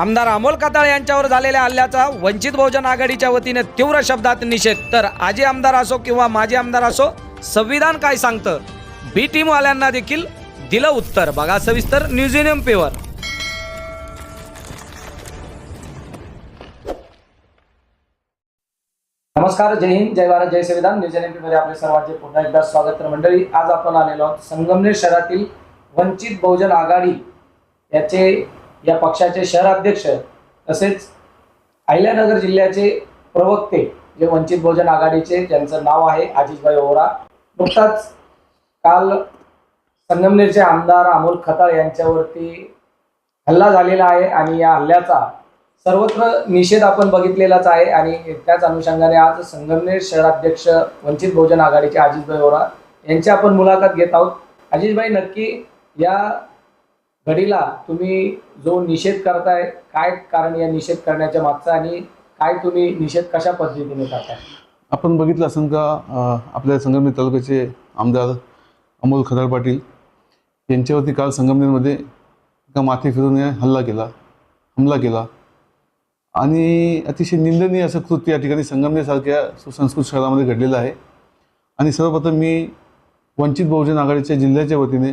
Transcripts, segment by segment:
आमदार अमोल काताळ यांच्यावर झालेल्या हल्ल्याचा वंचित बहुजन आघाडीच्या वतीने तीव्र शब्दात निषेध. तर आजी आमदार असो किंवा माजी आमदार असो संविधान काय सांगतं? बी टीमवाल्यांना देखील दिलं उत्तर. बघा सविस्तर न्यूज पेवर नमस्कार जय हिंद जय भारत जय संविधान. न्यूज एनमध्ये आपले सर्वांचे पुन्हा एकदा स्वागत तर मंडळी. आज आपण आलेलो आहोत संगमनेर शहरातील वंचित बहुजन आघाडी याचे या पक्षाचे शहराध्यक्ष तसेच अहिल्यानगर जिल्ह्याचे प्रवक्ते जे वंचित बहुजन आघाडीचे ज्यांचं नाव आहे आजिजभाई ओरा नुकताच काल संगमनेरचे आमदार अमोल खताळ यांच्यावरती हल्ला झालेला आहे आणि या हल्ल्याचा सर्वत्र निषेध आपण बघितलेलाच आहे आणि त्याच अनुषंगाने आज संगमनेर शहराध्यक्ष वंचित बहुजन आघाडीचे अजितभाई ओरा यांची आपण मुलाखत घेत आहोत. अजितभाई नक्की या घडीला तुम्ही जो निषेध करताय काय कारण या निषेध करण्याच्या मागचा आणि काय तुम्ही निषेध कशा पद्धतीने करताय? आपण बघितलं असेल का आपल्या संगमनेर तालुक्याचे आमदार अमोल खदाळ पाटील यांच्यावरती काल संगमनेरमध्ये एका माथे फिरून हल्ला केला हमला केला. आणि अतिशय निंदनीय असं कृत्य या ठिकाणी संगमनेरसारख्या सुसंस्कृत शहरामध्ये घडलेलं आहे. आणि सर्वप्रथम मी वंचित बहुजन आघाडीच्या जिल्ह्याच्या वतीने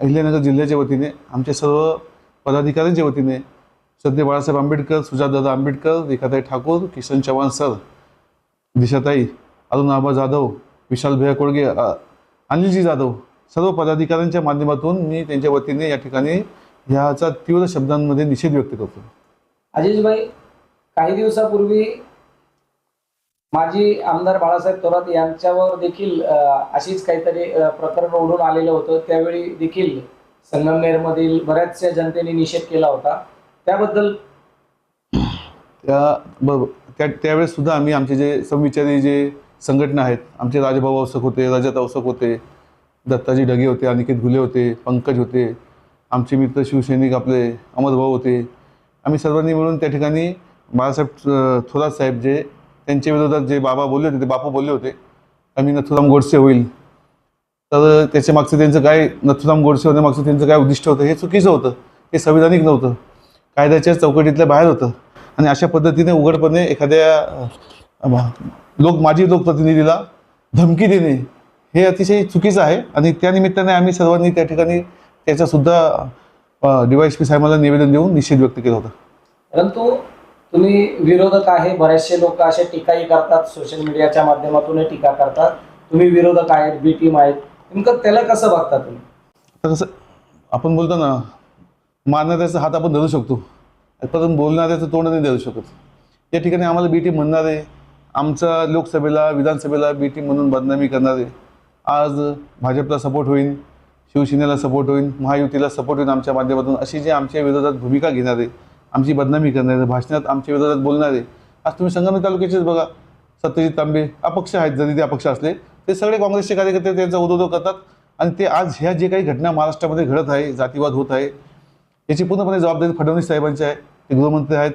अहिल्यानगर जिल्ह्याच्या वतीने आमच्या सर्व पदाधिकाऱ्यांच्या वतीने सध्या बाळासाहेब आंबेडकर सुजातदादा आंबेडकर रेखाताई ठाकूर किशन चव्हाण सर दिशाताई अरुण आबा जाधव विशाल भैया कोळगे अनिलजी जाधव सर्व पदाधिकाऱ्यांच्या माध्यमातून मी त्यांच्या वतीने या ठिकाणी ह्याचा तीव्र शब्दांमध्ये निषेध व्यक्त करतो. अजिजभाई काही दिवसापूर्वी माजी आमदार बाळासाहेब थोरात यांच्यावर देखील अशीच काहीतरी प्रकरण उडून आलेलं होतं. त्यावेळी देखील संगमनेरमधील बऱ्याचशा जनतेने निषेध केला होता. त्याबद्दल त्या ब त्या त्यावेळेस सुद्धा आम्ही आमचे जे समविचारी जे संघटना आहेत आमचे राजभाऊ औसक होते रजत औसक होते दत्ताजी ढगे होते अनिकेत घुले होते पंकज होते आमचे मित्र शिवसैनिक आपले अमरभाऊ होते. आम्ही सर्वांनी मिळून त्या ठिकाणी बाळासाहेब थोरात साहेब जे त्यांच्या विरोधात जे बाबा बोलले होते ते बापू बोलले होते आम्ही नथुराम गोडसे होईल. तर त्याच्या मागचं त्यांचं काय नथुराम गोडसे होण्यामागचं त्यांचं काय उद्दिष्ट होतं हे चुकीचं होतं हे संविधानिक नव्हतं. कायद्याच्या चौकटीतल्या बाहेर होतं. आणि अशा पद्धतीने उघडपणे एखाद्या लोक माजी लोकप्रतिनिधीला धमकी देणे हे अतिशय चुकीचं आहे. आणि त्यानिमित्ताने आम्ही सर्वांनी त्या ठिकाणी त्याचासुद्धा डी वाय एस पी साहेबांना निवेदन देऊन निषेध व्यक्त केला होता. परंतु तुम्ही विरोधक आहे बरेचसे लोक असे टीकाही करतात सोशल मीडियाच्या माध्यमातून टीका करतात. तुम्ही विरोधक आहेत बी टीम आहेत. नेमकं त्याला कसं बघता तुम्ही? तर कसं आपण बोलतो ना मारणाऱ्याचा हात आपण धरू शकतो. परंतु बोलणाऱ्याचं तोंड नाही धरू शकत. या ठिकाणी आम्हाला बी टीम म्हणणारे आमचा लोकसभेला विधानसभेला बी टीम म्हणून बदनामी करणारे आज भाजपला सपोर्ट होईल शिवसेनेला सपोर्ट होईल महायुतीला सपोर्ट होईल आमच्या माध्यमातून. अशी जे आमच्या विरोधात भूमिका घेणारे आमची बदनामी करणारे भाषणात आमच्या विरोधात बोलणारे. आज तुम्ही संगमनेर तालुक्याचेच बघा. सत्यजित तांबे अपक्ष आहेत जरी ते अपक्ष असले ते सगळे काँग्रेसचे कार्यकर्ते त्यांचा उदोदो करतात. आणि ते आज ह्या जे काही घटना महाराष्ट्रामध्ये घडत आहे जातीवाद होत आहे याची पूर्णपणे जबाबदारी फडणवीस साहेबांची आहे. ते गृहमंत्री आहेत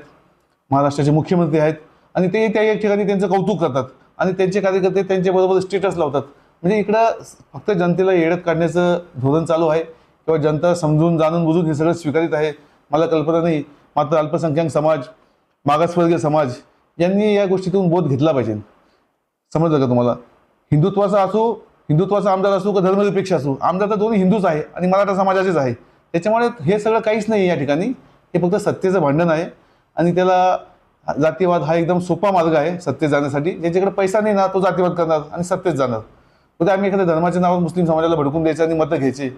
महाराष्ट्राचे मुख्यमंत्री आहेत. आणि ते त्या एक ठिकाणी त्यांचं कौतुक करतात. आणि त्यांचे कार्यकर्ते त्यांच्याबरोबर स्टेटस लावतात. म्हणजे इकडं फक्त जनतेला येड्यात काढण्याचं धोरण चालू आहे. किंवा जनता समजून जाणून बुजून हे सगळं स्वीकारित आहे. मला कल्पना नाही. मात्र अल्पसंख्याक समाज मागासवर्गीय समाज यांनी या गोष्टीतून बोध घेतला पाहिजे. समजलं का तुम्हाला? हिंदुत्वाचा असो हिंदुत्वाचा आमदार असो का धर्मनिरपेक्ष असो आमदार तर दोन्ही हिंदूच आहे आणि मराठा समाजाचेच आहे. त्याच्यामुळे हे सगळं काहीच नाही या ठिकाणी. हे फक्त सत्तेचं भांडण आहे आणि त्याला जातीवाद हा एकदम सोपा मार्ग आहे सत्तेत जाण्यासाठी. ज्याच्याकडे पैसा नाही ना तो जातीवाद करणार आणि सत्तेत जाणार. उद्या आम्ही एखाद्या धर्माच्या नावावर मुस्लिम समाजाला भडकून द्यायचं आणि मतं घ्यायची.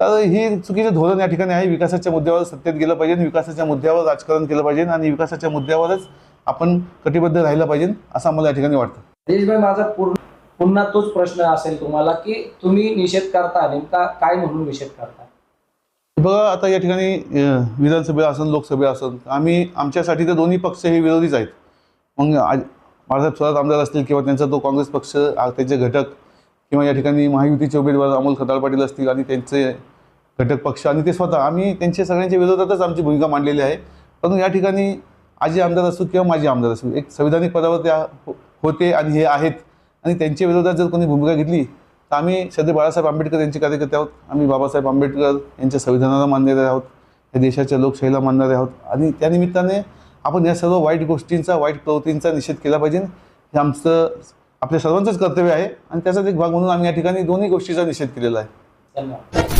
तर हे चुकीचं धोरण या ठिकाणी आहे. विकासाच्या मुद्द्यावर सत्तेत गेलं पाहिजे विकासाच्या मुद्द्यावर राजकारण केलं पाहिजे आणि विकासाच्या मुद्द्यावरच आपण कटिबद्ध राहिलं पाहिजे असं आम्हाला या ठिकाणी वाटतं. देशभाई माझा पूर्ण पुन्हा तोच प्रश्न असेल तुम्हाला की तुम्ही निषेध करता नेमका काय म्हणून निषेध करता? बघा आता या ठिकाणी विधानसभा असन लोकसभा असन आम्ही आमच्यासाठी तर दोन्ही पक्ष हे विरोधीच आहेत. मग आज बाळासाहेब थोरात आमदार असतील किंवा त्यांचा तो काँग्रेस पक्ष त्याचे घटक किंवा या ठिकाणी महायुतीचे उमेदवार अमोल खताळ पाटील असतील आणि त्यांचे घटक पक्ष आणि ते स्वतः. आम्ही त्यांच्या सगळ्यांच्या विरोधातच आमची भूमिका मांडलेली आहे. परंतु या ठिकाणी आजी आमदार असो किंवा माझी आमदार असो एक संविधानिक पदावर त्या हो- होते आणि हे आहेत. आणि त्यांच्या विरोधात जर कोणी भूमिका घेतली तर आम्ही सध्या बाळासाहेब आंबेडकर यांचे कार्यकर्ते आहोत. आम्ही बाबासाहेब आंबेडकर यांच्या संविधानाला मानलेले आहोत. या देशाच्या लोकशाहीला मानणारे आहोत. आणि त्यानिमित्ताने आपण या सर्व वाईट गोष्टींचा वाईट प्रवृत्तींचा निषेध केला पाहिजे. हे आमचं आपल्या सर्वांचंच कर्तव्य आहे. आणि त्याचाच एक भाग म्हणून आम्ही या ठिकाणी दोन्ही गोष्टीचा निषेध केलेला आहे. धन्यवाद.